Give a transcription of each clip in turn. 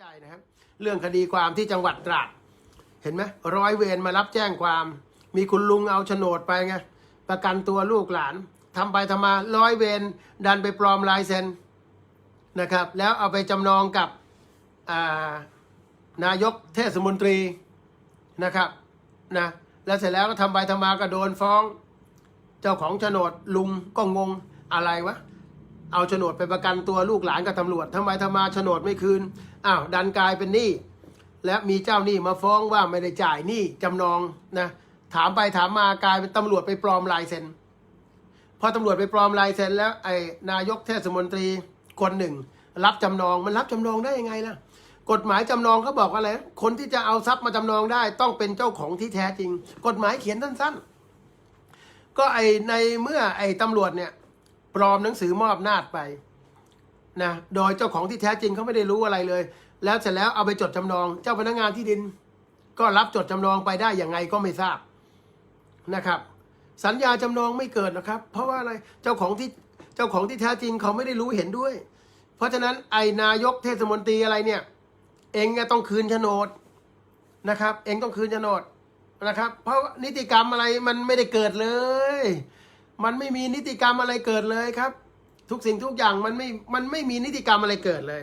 ใจนะครับเรื่องคดีความที่จังหวัดตราด เห็นไหมร้อยเวรมารับแจ้งความ มีคุณลุงเอาโฉนดไปไงประกันตัวลูกหลานทำไปทำมาร้อยเวรดันไปปลอมลายเซ็นนะครับ แล้วเอาไปจำนองกับานายกเทศมนตรีนะครับนะแล้วเสร็จแล้วก็ทำไปทำมาก็โดนฟ้อง เจ้าของโฉนดลุงก็งงอะไรวะเอาโฉนดไปประกันตัวลูกหลานกับตำรวจทำไมทำมาโฉนดไม่คืน อ้าวดันกลายเป็นหนี้และมีเจ้าหนี้มาฟ้องว่าไม่ได้จ่ายหนี้จำนองนะถามไปถามมากลายเป็นตำรวจไปปลอมลายเซ็นพอตำรวจไปปลอมลายเซ็นแล้วไอ้นายกเทศมนตรีคนหนึ่ง รับจำนองมันรับจำนองได้ยังไงล่ะกฎหมายจำนองเขาบอกว่าอะไรคนที่จะเอาทรัพย์มาจำนองได้ต้องเป็นเจ้าของที่แท้จริง กฎหมายเขียนสั้นๆ ก็ไอในเมื่อไอตำรวจเนี่ยปลอมหนังสือมอบอำนาจไป นะโดยเจ้าของที่แท้จริงเขาไม่ได้รู้อะไรเลย แล้วเสร็จแล้วเอาไปจดจำนอง เจ้าพนักงานที่ดิน ก็รับจดจำนองไปได้อย่างไงก็ไม่ทราบนะครับ สัญญาจำนองไม่เกิดนะครับ เพราะว่าอะไรเจ้าของที่เจ้าของที่แท้จริงเขาไม่ได้รู้เห็นด้วย เพราะฉะนั้นไอนายกเทศมนตรีอะไรเนี่ย เองต้องคืนโฉนดนะครับ เองต้องคืนโฉนดนะครับ เพราะนิติกรรมอะไรมันไม่ได้เกิดเลย มันไม่มีนิติกรรมอะไรเกิดเลยครับ ทุกสิ่งทุกอย่างมันไม่ มันไม่มีนิติกรรมอะไรเกิดเลย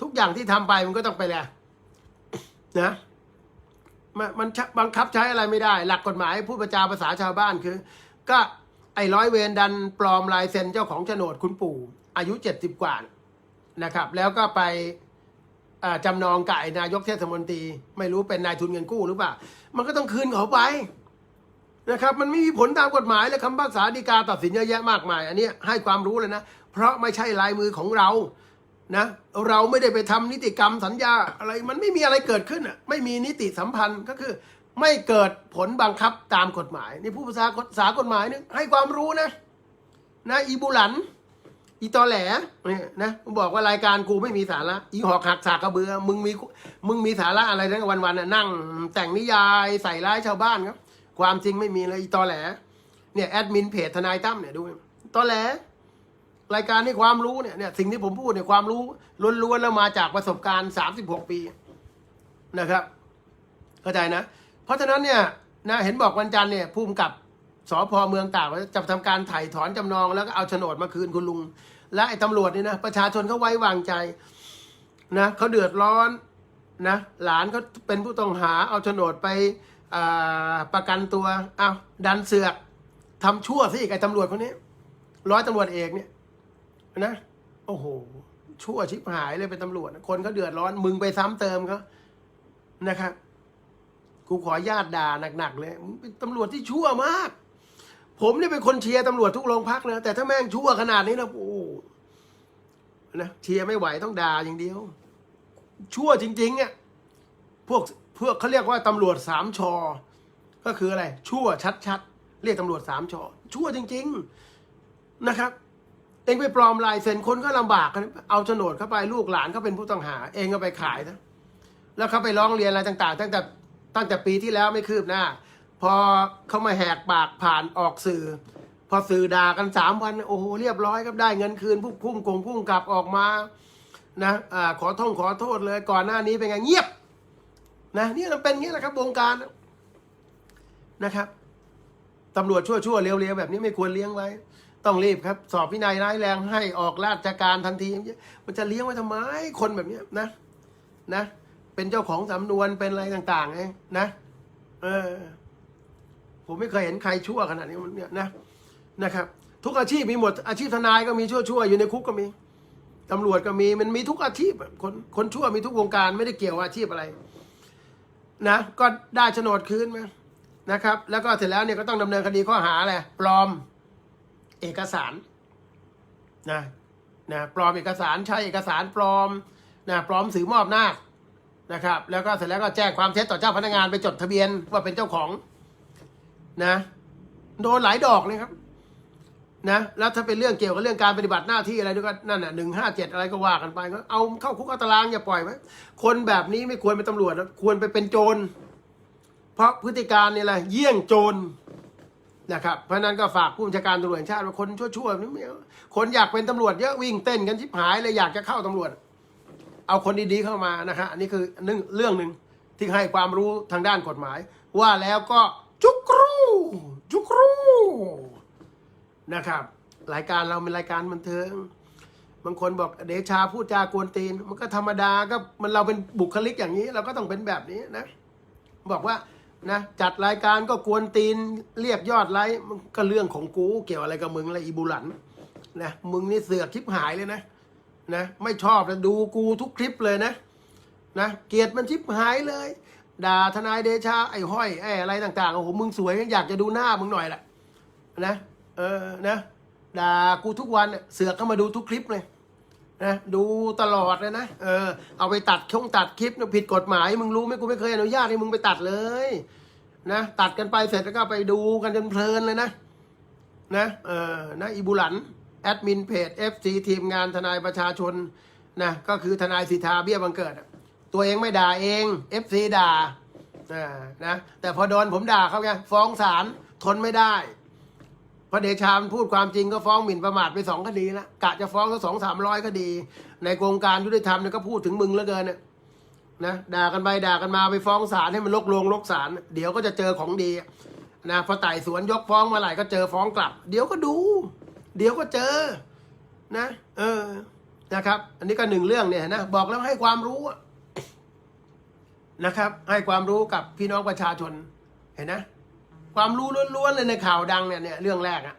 ทุกอย่างที่ทำไปมันก็ต้องไปแหละนะมันมันบังคับใช้อะไรไม่ได้ หลักกฎหมายผู้ประจาภาษาชาวบ้านคือ ก็ไอ้ร้อยเวรดันปลอมลายเซ็นเจ้าของโฉนดคุณปู่ อายุเจ็ดสิบกว่านะครับ แล้วก็ไปจำนองกับไอ้นายกเทศมนตรี ไม่รู้เป็นนายทุนเงินกู้หรือเปล่า มันก็ต้องคืนเขาไปนะครับ มันไม่มีผลตามกฎหมายและคำภาษาฎีกาตัดสินเยอะแยะมากมาย อันนี้ให้ความรู้เลยนะ เพราะไม่ใช่ลายมือของเรานะเราไม่ได้ไปทำนิติกรรมสัญญาอะไรมันไม่มีอะไรเกิดขึ้นอะไม่มีนิติสัมพันธ์ก็คือ ไม่เกิดผลบังคับตามกฎหมายนี่ผู้ภาษาภาษากฎหมายนี่ให้ความรู้นะนะอีบุหลัน อีตอแหลเนี่ยนะบอกว่ารายการกูไม่มีสาระอีหอกหักสากกระเบือ มึงมีมึงมีสาระอะไรทั้งวันๆน่ะนั่ง แต่งนิยายใส่ร้ายชาวบ้านครับ ความจริงไม่มีเลยอีตอแหลเนี่ยแอดมินเพจทนายตั้มเนี่ยดูตอแหล รายการนี้ความรู้เนี่ยเนี่ยสิ่งที่ผมพูดเนี่ยความรู้ล้วนๆแล้วมาจากประสบการณ์ 36 ปีนะครับ เข้าใจนะ เพราะฉะนั้นเนี่ยนะเห็นบอกวันจันทร์เนี่ยภูมิกับสพเมืองตากจะทำการถ่ายถอนจำนองแล้วก็เอาโฉนดมาคืนคุณลุง และไอ้ตำรวจนี่นะประชาชนเขาไว้วางใจนะเขาเดือดร้อนนะหลานเขาเป็นผู้ต้องหาเอาโฉนดไปประกันตัวเอาดันเสือกทำชั่วสิไอ้ตำรวจคนนี้ ร้อยตำรวจเอกเนี่ย นะโอ้โหชั่วชิบหายเลยเป็นตำรวจ คนเขาเดือดร้อน มึงไปซ้ำเติมเขานะครับกูขอญาตด่าหนักๆเลยมึงเป็นตำรวจที่ชั่วมาก ผมเนี่ยเป็นคนเชียร์ตำรวจทุกโรงพักนะแต่ถ้าแม่งชั่วขนาดนี้นะโอ้นะเชียร์ไม่ไหวต้องด่าอย่างเดียว ชั่วจริงๆอะพวกพวกเขาเรียกว่าตำรวจสามชอ ก็คืออะไร ชั่วชัดๆเรียกตำรวจสามชอ ชั่วจริง ๆนะครับ เองไปปลอมลายเซ็นคนก็ลำบากกันเอาโฉนดเข้าไปลูกหลานเขาเป็นผู้ต้องหา เองก็ไปขายนะแล้วเขาไปร้องเรียนอะไรต่างๆ ตั้งแต่ตั้งแต่ปีที่แล้วไม่คืบหน้า พอเขามาแหกปากผ่านออกสื่อ พอสื่อด่ากันสามวันโอ้โหเรียบร้อยครับได้เงินคืนผู้พุ่มกงพุ่มกลับออกมานะอ่าขอโทษขอโทษเลยก่อนหน้านี้เป็นไงเงียบนะนี่มันเป็นอย่างนี้แหละครับวงการนะครับตำรวจชั่วชั่วๆเลี้ยวๆแบบนี้ไม่ควรเลี้ยงไว้ ต้องรีบครับ สอบพินัยร้ายแรงให้ออกราชการทันที มันจะเลี้ยงไว้ทำไมคนแบบเนี้ยนะ นะ เป็นเจ้าของสำนวนเป็นอะไรต่างๆไงนะ เออ ผมไม่เคยเห็นใครชั่วขนาดนี้มันเนี่ยนะนะครับ ทุกอาชีพมีหมดอาชีพทนายก็มีชั่วๆอยู่ในคุกก็มีตำรวจก็มีมันมีทุกอาชีพคนคนชั่วมีทุกวงการไม่ได้เกี่ยวอาชีพอะไร นะ ก็ได้โฉนดคืนมานะครับ แล้วก็เสร็จแล้วเนี่ยก็ต้องดำเนินคดีข้อหาอะไรปลอม เอกสารนะนะปลอมเอกสารใช้เอกสารปลอมนะปลอมสื่อมอบหน้านะครับ แล้วก็เสร็จแล้วก็แจ้งความเท็จต่อเจ้าพนักงานไปจดทะเบียนว่าเป็นเจ้าของนะโดนหลายดอกเลยครับนะแล้วถ้าเป็นเรื่องเกี่ยวกับเรื่องการปฏิบัติหน้าที่อะไรด้วยก็นั่นน่ะหนึ่งห้าเจ็ดอะไรก็ว่ากันไปก็เอาเข้าคุกเอาตารางอย่าปล่อยไว้คนแบบนี้ไม่ควรเป็นตำรวจควรไปเป็นโจร เพราะพฤติการนี่แหละเยี่ยงโจร นะครับเพราะนั้นก็ฝากผู้บัญชาการตำรวจชาติว่าคนชั่วๆนี่ไม่เอาคนอยากเป็นตำรวจเยอะวิ่งเต้นกันชิบหายเลยอยากจะเข้าตำรวจ เอาคนดีๆเข้ามานะฮะอันนี้คือหนึ่งเรื่องหนึ่งที่ให้ความรู้ทางด้านกฎหมาย ว่าแล้วก็จุกรูจุกรูนะครับ รายการเราเป็นรายการบันเทิงบางคนบอกเดชาพูดจากวนตีน มันก็ธรรมดาก็มันเราเป็นบุคลิกอย่างนี้ เราก็ต้องเป็นแบบนี้นะ บอกว่า นะจัดรายการก็กวนตีนเรียกยอดไลค์มันก็เรื่องของกูเกี่ยวอะไรกับมึงอะไรอีบุหลันนะมึงนี่เสือกคลิปหายเลยนะนะไม่ชอบแล้วดูกูทุกคลิปเลยนะนะเกลียดมันชิปหายเลย ด่าทนายเดชาไอ้ห้อยไอ้อะไรต่างๆโอ้โหมึงสวยอยากจะดูหน้ามึงหน่อยแหละนะเออนะด่ากูทุกวันเสือกเข้ามาดูทุกคลิปเลย นะดูตลอดเลยนะเออเอาไปตัดช่องตัดคลิปนะผิดกฎหมาย มึงรู้ไหมกูไม่เคยอนุญาตให้มึงไปตัดเลยนะตัดกันไปเสร็จแล้วก็ไปดูกันจนเพลินเลยนะนะเออนะอีบุหลันแอดมินเพจ FC ทีมงานทนายประชาชนนะก็คือทนายสิทธาเบี้ยบังเกิด ตัวเองไม่ด่าเอง FC ด่าอ่านะแต่พอโดนผมด่าเขาไงฟ้องศาลทนไม่ได้ พระเดชามันพูดความจริงก็ฟ้องหมิ่นประมาทไปสองคดีแล้วกะจะฟ้องก็สองสามร้อยคดี ในโครงการยุติธรรมเนี่ยก็พูดถึงมึงเหลือเกินเนี่ยนะด่ากันไปด่ากันมาไปฟ้องศาลให้มันลกลงลกศาลเดี๋ยวก็จะเจอของดีนะพอไต่สวนยกฟ้องมาไหร่ก็เจอฟ้องกลับ เดี๋ยวก็ดู เดี๋ยวก็เจอนะ เออนะครับ อันนี้ก็หนึ่งเรื่องเนี่ยนะบอกแล้วให้ความรู้นะครับ ให้ความรู้กับพี่น้องประชาชนเห็นนะ ความรู้ล้วนๆเลยในข่าวดังเนี่ยเนี่ยเรื่องแรกอะ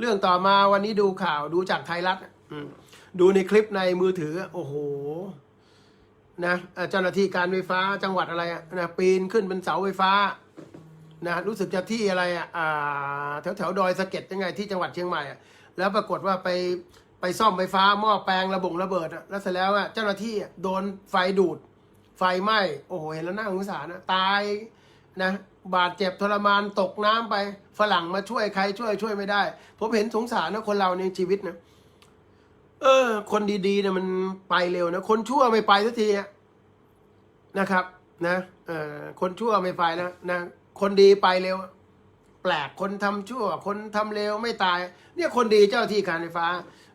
เรื่องต่อมาวันนี้ดูข่าวดูจากไทยรัฐดูในคลิปในมือถือ โอ้โหนะเจ้าหน้าที่การไฟฟ้าจังหวัดอะไรนะปีนขึ้นเป็นเสาไฟฟ้านะรู้สึกจะที่อะไรอะอ่าแถวแถวดอยสะเก็ดยังไงที่จังหวัดเชียงใหม่แล้วปรากฏว่าไปไปซ่อมไฟฟ้าหม้อแปลงระบงระเบิดแล้วเสร็จแล้วเจ้าหน้าที่โดนไฟดูด ไฟไหม้โอ้โหเห็นแล้วน่าสงสารนะตายนะ บาดเจ็บทรมานตกน้ำไป ฝรั่งมาช่วยใครช่วยช่วยไม่ได้ ผมเห็นสงสารนะคนเราในชีวิตนะเออ คนดีๆเนี่ยมันไปเร็วนะคนชั่วไม่ไปสักทีนะครับ นะเออคนชั่วไม่ไปนะนะคนดีไปเร็ว แปลกคนทำชั่ว คนทำเร็วไม่ตาย เนี่ยคนดีเจ้าที่การไฟฟ้า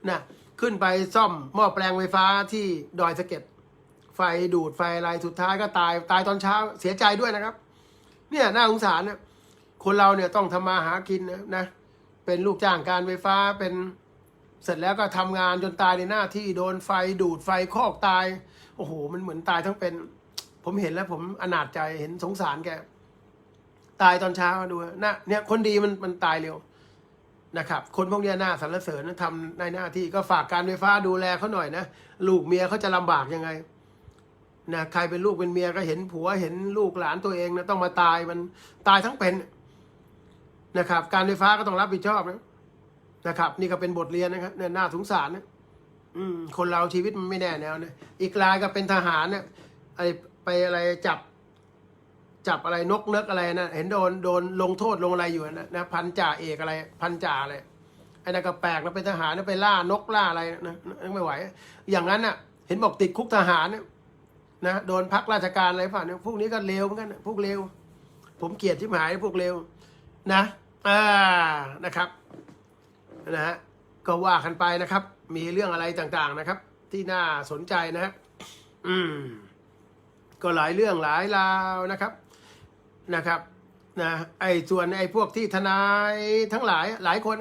นะขึ้นไปซ่อมหม้อแปลงไฟฟ้าที่ดอยสะเก็ดไฟดูดไฟอะไรสุดท้ายก็ตาย ตายตอนเช้าเสียใจด้วยนะครับ เนี่ยน่าสงสารเนี่ยคนเราเนี่ยต้องทำมาหากินนะนะ เป็นลูกจ้างการไฟฟ้าเป็นเสร็จแล้วก็ทำงานจนตายในหน้าที่โดนไฟดูดไฟคอกตาย โอ้โห มันเหมือนตายทั้งเป็น ผมเห็นแล้วผมอนาจใจเห็นสงสารแก ตายตอนเช้าดูนะเนี่ยคนดีมันมันตายเร็วนะครับ คนพวกนี้ยน่าสรรเสริญนทำในหน้าที่ก็ฝากการไฟฟ้าดูแลเขาหน่อยนะ ลูกเมียเขาจะลำบากยังไง นะใครเป็นลูกเป็นเมียก็เห็นผัวเห็นลูกหลานตัวเองนะต้องมาตายมันตายทั้งเป็นนะครับ การไฟฟ้าก็ต้องรับผิดชอบนะนะครับ นี่ก็เป็นบทเรียนนะครับเนี่ยน่าสงสารนะอืมคนเราชีวิตมันไม่แน่แนวนะอีกรายก็เป็นทหารเนี่ยไอไปอะไรจับ จับอะไรนกเนกอะไรนะเห็นโดนโดนลงโทษลงอะไรอยู่นะนะพันจ่าเอกอะไร พันจ่าอะไรไอ้นั่นก็แปลกนะเป็นทหารนะไปล่านกล่าอะไรนะนะไม่ไหว อย่างนั้นน่ะ เห็นบอกติดคุกทหารเนี่ย นะโดนพักราชการอะไรผ่านพวกนี้ก็เลวเหมือนกันพวกเลวผมเกลียดที่หายพวกเลวนะอ่านะครับนะฮะก็ว่ากันไปนะครับ มีเรื่องอะไรต่างๆนะครับ ที่น่าสนใจนะฮะอืม ก็หลายเรื่องหลายราวนะครับนะครับนะไอ้ส่วนไอ้พวกที่ทนายทั้งหลายหลายคน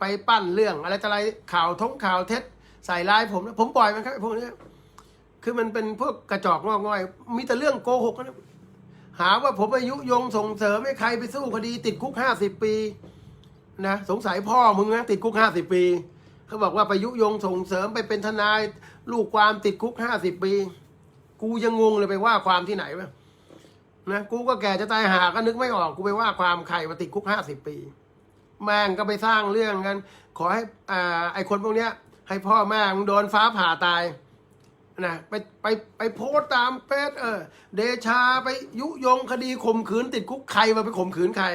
ไปปั้นเรื่องอะไรต่ออะไรข่าวท้องข่าวเท็จใส่ร้ายผม ผมปล่อยมันครับพวกนี้ คือมันเป็นพวกกระจอกงอกง่อย มีแต่เรื่องโกหกนะหาว่าผมอายุยงส่งเสริมให้ใครไปสู้คดี ติดคุกห้าสิบปี นะสงสัยพ่อมึงนะติดคุกห้าสิบปี เขาบอกว่าไปยุยงส่งเสริมไปเป็นทนาย ลูกความติดคุกห้าสิบปี กูยังงงเลยไปว่าความที่ไหนวะนะกูก็แก่จะตายหาก็นึกไม่ออกกูไปว่าความใครว่าติดคุกห้าสิบปี แม่งก็ไปสร้างเรื่องกัน ขอให้อ่าไอคนพวกเนี้ย ให้พ่อแม่มึงโดนฟ้าผ่าตาย นะไปไปไปโพสต์ตามเฟซเออ เดชาไปยุยงคดีข่มขืนติดคุกใครมาไปข่มขืนใคร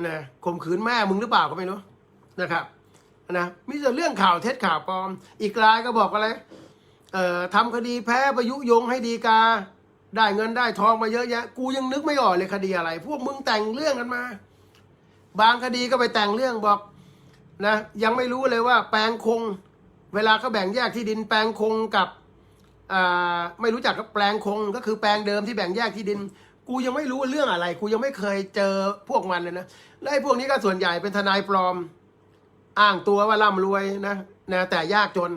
นะข่มขืนแม่มึงหรือเปล่าก็ไม่รู้นะครับนะมีแต่เรื่องข่าวเท็จข่าวปลอม อีกรายก็บอกอะไรเอ่อทำคดีแพ้ไปยุยงให้ดีกา ได้เงินได้ทองมาเยอะแยะ กูยังนึกไม่ออกเลยคดีอะไร พวกมึงแต่งเรื่องกันมา บางคดีก็ไปแต่งเรื่องบอกนะยังไม่รู้เลยว่าแปลงคง เวลาเขาแบ่งแยกที่ดินแปลงคงกับ ไม่รู้จักกับแปลงคงก็คือแปลงเดิมที่แบ่งแยกที่ดิน กูยังไม่รู้เรื่องอะไร กูยังไม่เคยเจอพวกมันเลยนะและไอ้พวกนี้ก็ส่วนใหญ่เป็นทนายปลอม อ้างตัวว่าร่ำรวยนะนะแต่ยากจน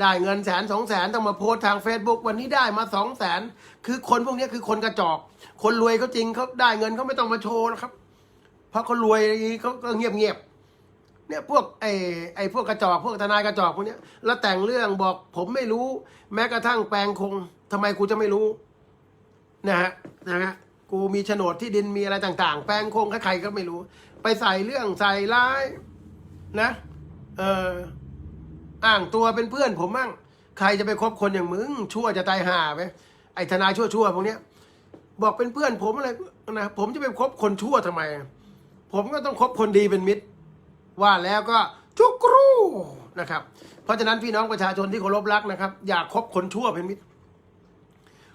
ได้เงินแสนสองแสนต้องมาโพสต์ทาง Facebook วันนี้ได้มาสองแสนคือคนพวกนี้คือคนกระจอก คนรวยเขาจริงเขาได้เงินเขาไม่ต้องมาโชว์นะครับ เพราะเขารวยเขาก็เงียบเงียบ เนี่ยพวกไอ้ไอ้พวกกระจอกพวกทนายกระจอกพวกเนี้ยแล้วแต่งเรื่องบอกผมไม่รู้ แม้กระทั่งแปลงคงทำไมกูจะไม่รู้นะฮะนะฮะกูมีโฉนดที่ดินมีอะไรต่าง ๆ แปลงคงใครๆก็ไม่รู้ ไปใส่เรื่องใส่ร้ายนะเอออ้างตัวเป็นเพื่อนผมมั่งใครจะไปคบคนอย่างมึงชั่วจะตายห่าไหมไอ้ทนายชั่วๆพวกเนี้ยบอกเป็นเพื่อนผมอะไรนะผมจะไปคบคนชั่วทำไม ผมก็ต้องคบคนดีเป็นมิตร ว่าแล้วก็จุกรูนะครับ เพราะฉะนั้นพี่น้องประชาชนที่เคารพรักนะครับ อย่าคบคนชั่วเป็นมิตร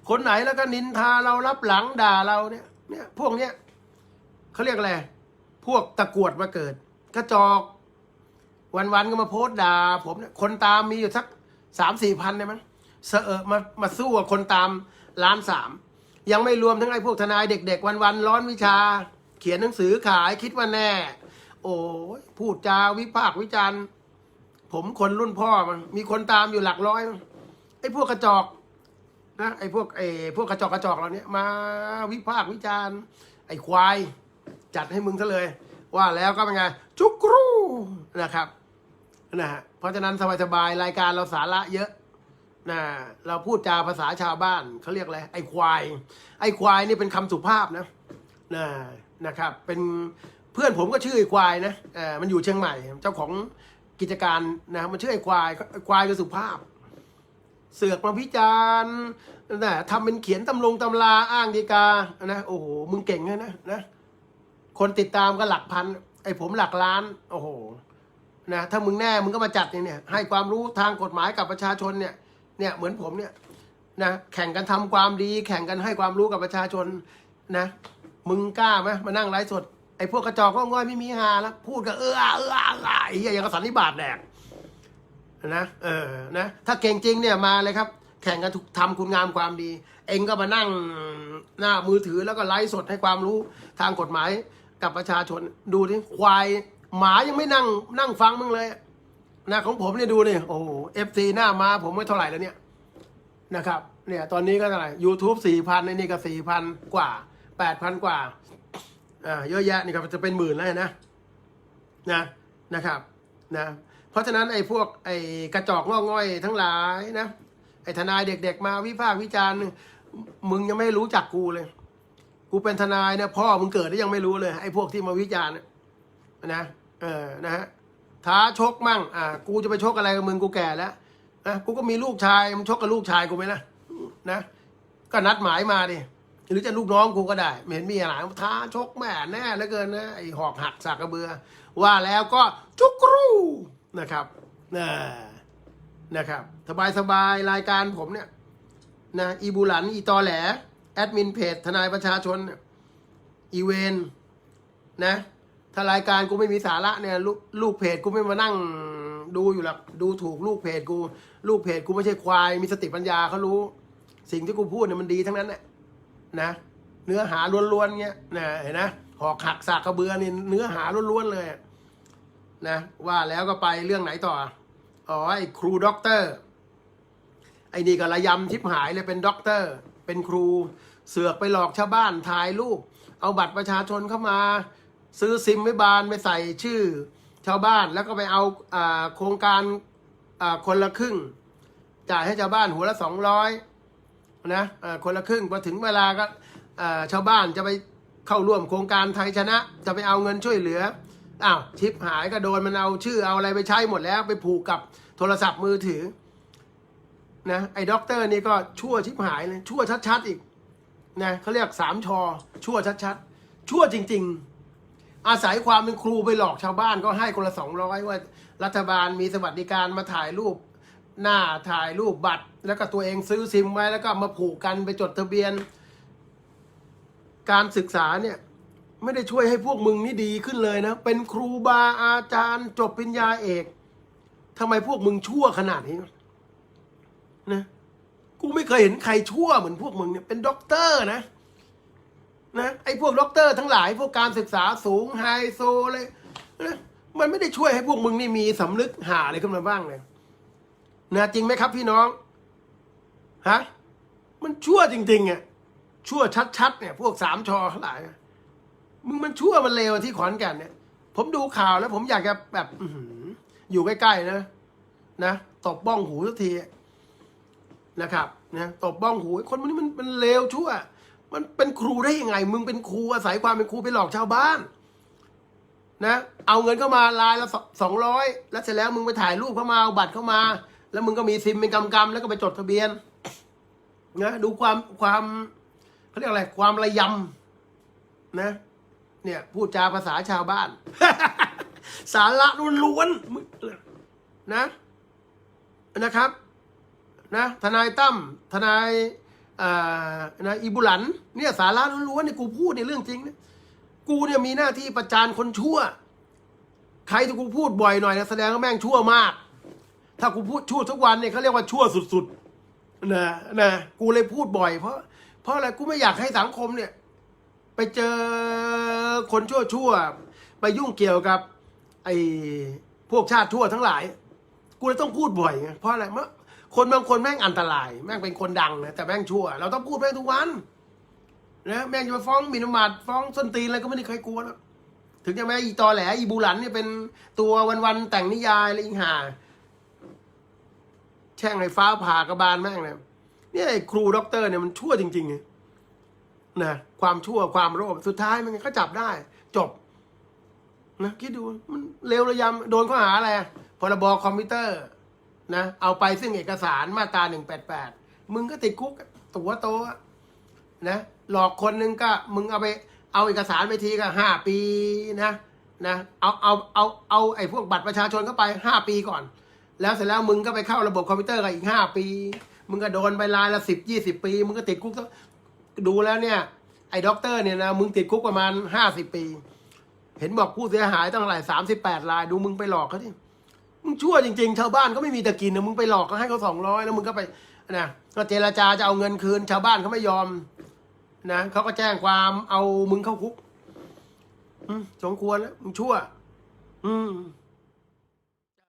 คนไหนแล้วก็นินทาเรารับหลังด่าเราเนี่ย เนี่ย พวกเนี้ยเขาเรียกอะไรพวกตะกวดมาเกิด กระจอกวันๆก็มาโพสต์ด่าผมเนี่ยคนตามมีอยู่สักสามสี่พันเนี่ยมั้งเสอะมามาสู้กับคนตามล้านสามยังไม่รวมทั้งไอ้พวกทนายเด็ก ๆ วันๆร้อนวิชา เขียนหนังสือขายคิดว่าแน่ โอ้ยพูดจาวิพากษ์วิจารณ์ ผมคนรุ่นพ่อมัน มีคนตามอยู่หลักร้อย ไอ้พวกกระจอกนะไอ้พวกไอ้พวกกระจอกกระจอกเราเนี่ยมาวิพากษ์วิจารณ์ ไอ้ควาย จัดให้มึงซะเลย ว่าแล้วก็เป็นไง จุกรูนะครับนะฮะเพราะฉะนั้นสบายๆรายการเราสาระเยอะนะเราพูดจาภาษาชาวบ้านเขาเรียกอะไรไอ้ควาย ไอ้ควายนี่เป็นคำสุภาพนะนะนะครับ เป็น เพื่อนผมก็ชื่อไอ้ควายนะเออมันอยู่เชียงใหม่ เจ้าของกิจการนะมันชื่อไอ้ควายควายคือสุภาพ เสือกมาพิจารณ์นะทำเป็นเขียนตำลงตำราอ้างดีกานะโอ้โหมึงเก่งนะนะนะคนติดตามก็หลักพันไอ้ผมหลักล้าน โอ้โหนะถ้ามึงแน่มึงก็มาจัดเนี่ยเนี่ยให้ความรู้ทางกฎหมายกับประชาชนเนี่ยเนี่ยเหมือนผมเนี่ยนะแข่งกันทำความดี แข่งกันให้ความรู้กับประชาชนนะมึงกล้าไหมมานั่งไลฟ์สด อ้พวกกระจอกก็ง่อยไม่มีหาแล้วพูดก็เออเออเออไอ้เหี้ยอย่างกับสันนิบาตแดกนะเออนะถ้าเก่งจริงเนี่ยมาเลยครับ แข่งกันทุกทำคุณงามความดี เองก็มานั่งหน้ามือถือแล้วก็ไลฟ์สดให้ความรู้ทางกฎหมายกับประชาชนดูที่ควายหมายังไม่นั่งนั่งฟังมึงเลยนะของผมเนี่ยดูนี่โอ้เอฟซีหน้ามาผมไม่เท่าไหร่แล้วเนี่ยนะครับ เนี่ยตอนนี้ก็เท่าไหร่ยูทูบสี่พันในนี่ก็สี่พันกว่าแปดพันกว่า อ่าเยอะแยะนี่ครับจะเป็นหมื่นแล้วนะนะนะครับนะเพราะฉะนั้นไอ้พวกไอ้กระจอกงอกง่อยทั้งหลายนะไอ้ทนายเด็ก ๆ มาวิพากษ์วิจารณ์มึงยังไม่รู้จักกูเลย กูเป็นทนายนี่ยพ่อมึงเกิดได้ยังไม่รู้เลย ไอ้พวกที่มาวิจารณ์เนี่ยนะเออนะฮะท้าชกมั่งอ่ากูจะไปชกอะไรกับมึงกูแก่แล้วนะกูก็มีลูกชายมึงชกกับลูกชายกูไหมล่ะนะก็นัดหมายมาดิ หรือจะลูกน้องกูก็ได้เห็นมีอะไรท้าชกแม่แน่เหลือเกินนะไอหอกหักสากกระเบือ ว่าแล้วก็จุกรูนะครับนะนะครับ สบายสบายรายการผมเนี่ยนะอีบูหลันอีตอแหลแอดมินเพจทนายประชาชนอีเวนนะถ้ารายการกูไม่มีสาระเนี่ยลูกลูกเพจกูไม่มานั่งดูอยู่หรอกดูถูกลูกเพจกู ลูกเพจกูไม่ใช่ควายมีสติปัญญาเขารู้ สิ่งที่กูพูดเนี่ยมันดีทั้งนั้นแหละ นะ เนื้อหาล้วนๆเงี้ยนะเห็นนะหอกหักสากกระเบือนี่เนื้อหาล้วนๆเลยนะว่าแล้วก็ไปเรื่องไหนต่ออ๋อไอ้ครูด็อกเตอร์ไอ้นี่ก็ระยำทิพหายเลยเป็นด็อกเตอร์ เป็นครู เสือกไปหลอกชาวบ้านถ่ายรูป เอาบัตรประชาชนเข้ามา ซื้อซิมไว้บานไปใส่ชื่อ ชาวบ้านแล้วก็ไปเอาอโครงการคนละครึ่ง จ่ายให้ชาวบ้านหัวละสองร้อย นะคนละครึ่งพอถึงเวลาก็ชาวบ้านจะไปเข้าร่วมโครงการไทยชนะ จะไปเอาเงินช่วยเหลืออ้าวชิปหายก็โดนมันเอาชื่อเอาอะไรไปใช้หมดแล้วไปผูกกับโทรศัพท์มือถือนะไอ้ด็อกเตอร์นี่ก็ชั่วชิบหายเลยชั่วชัดๆอีกนะเขาเรียกสามชอชั่วชัดๆชั่วจริง ๆ อาศัยความเป็นครูไปหลอกชาวบ้านก็ให้คนละสองร้อยว่ารัฐบาลมีสวัสดิการมาถ่ายรูป หน้าถ่ายรูปบัตร แล้วก็ตัวเองซื้อซิมไว้แล้วก็มาผูกกันไปจดทะเบียน การศึกษาเนี่ย ไม่ได้ช่วยให้พวกมึงนี่ดีขึ้นเลยนะ เป็นครูบาอาจารย์ จบปริญญาเอกทำไมพวกมึงชั่วขนาดนี้นะกูไม่เคยเห็นใครชั่วเหมือนพวกมึงเนี่ยเป็นด็อกเตอร์นะนะไอ้พวกด็อกเตอร์ทั้งหลาย พวกการศึกษาสูงไฮโซเลยนะมันไม่ได้ช่วยให้พวกมึงนี่มีสำนึกหาอะไรขึ้นมาบ้างเลย นะจริงไหมครับพี่น้องฮะมันชั่วจริงๆอะชั่วชัดๆเนี่ยพวกสามชอทั้งหลายมึงมันชั่วมันเลวที่ขอนแก่นเนี่ย ผมดูข่าวแล้วผมอยากจะแบบอยู่ใกล้ๆนะนะตบบ้องหูสักทีนะครับนะตบบ้องหูคนพวกนี้มันมันเลวชั่ว มันเป็นครูได้ยังไง มึงเป็นครูอาศัยความเป็นครูไปหลอกชาวบ้านนะเอาเงินเข้ามาลายละสองร้อยแล้วเสร็จแล้วมึงไปถ่ายรูปเข้ามาเอาบัตรเข้ามา แล้วมึงก็มีซิมเป็นกำกำๆแล้วก็ไปจดทะเบียนนะดูความความเขาเรียกอะไรความระยำนะ เนี่ย พูดจาภาษาชาวบ้าน สาระล้วนๆนะนะครับ นะทนายตั้มทนายนะอีบุหลัน เนี่ยสาระล้วนๆเนี่ยกูพูดในเรื่องจริงนะกูเนี่ยมีหน้าที่ประจานคนชั่ว ใครที่กูพูดบ่อยหน่อยนะแสดงว่าแม่งชั่วมาก ถ้ากูพูดชั่วทุกวันเนี่ยเขาเรียกว่าชั่วสุดๆนะนะกูเลยพูดบ่อยเพราะเพราะอะไรกูไม่อยากให้สังคมเนี่ย ไปเจอคนชั่วชั่วๆไปยุ่งเกี่ยวกับ ไอ้พวกชาติชั่วทั้งหลาย กูเลยต้องพูดบ่อยไงเพราะอะไรเมื่อคนบางคนแม่งอันตราย แม่งเป็นคนดังนะแต่แม่งชั่ว เราต้องพูดแม่งทุกวันนะแม่งจะมาฟ้องมินมาทฟ้องส้นตีนอะไรก็ไม่ได้ใครกลัวแล้วถึงจะแม้อีตอแหลอีบูหลันเนี่ยเป็นตัววันๆแต่งนิยายอะไรอีกห่า แช่งไอ้ฟ้าผ่ากระบาลแม่งเนี่ยเนี่ยไอ้ครูด็อกเตอร์เนี่ยมันชั่วจริงๆนะความชั่วความโลภสุดท้ายมันก็จับได้ จบนะคิดดูมันเร็วระยำโดนข้อหาอะไรอะพรบคอมพิวเตอร์นะเอาไปซึ่งเอกสารมาตราหนึ่งแปดแปดมึงก็ติดคุกตัวโตนะหลอกคนนึงก็มึงเอาไปเอาเอกสารไปทีก็ห้าปีนะนะเอาเอาเอาเอาไอ้พวกบัตรประชาชนเข้าไปห้าปีก่อน แล้วเสร็จแล้วมึงก็ไปเข้าระบบคอมพิวเตอร์กันอีกห้าปี มึงก็โดนไปรายละสิบยี่สิบปี มึงก็ติดคุกตั้งดูแล้วเนี่ย ไอ้ด็อกเตอร์เนี่ยนะมึงติดคุกประมาณห้าสิบปี เห็นบอกผู้เสียหายตั้งหลายสามสิบแปดรายดูมึงไปหลอกเขาที่มึงชั่วจริงๆ ชาวบ้านก็ไม่มีจะกินนะมึงไปหลอกเขาให้เขาสองร้อยแล้วมึงก็ไปนะก็เจรจาจะเอาเงินคืน ชาวบ้านเขาไม่ยอมนะเขาก็แจ้งความเอามึงเข้าคุกสมควรแล้วมึงชั่ว อืม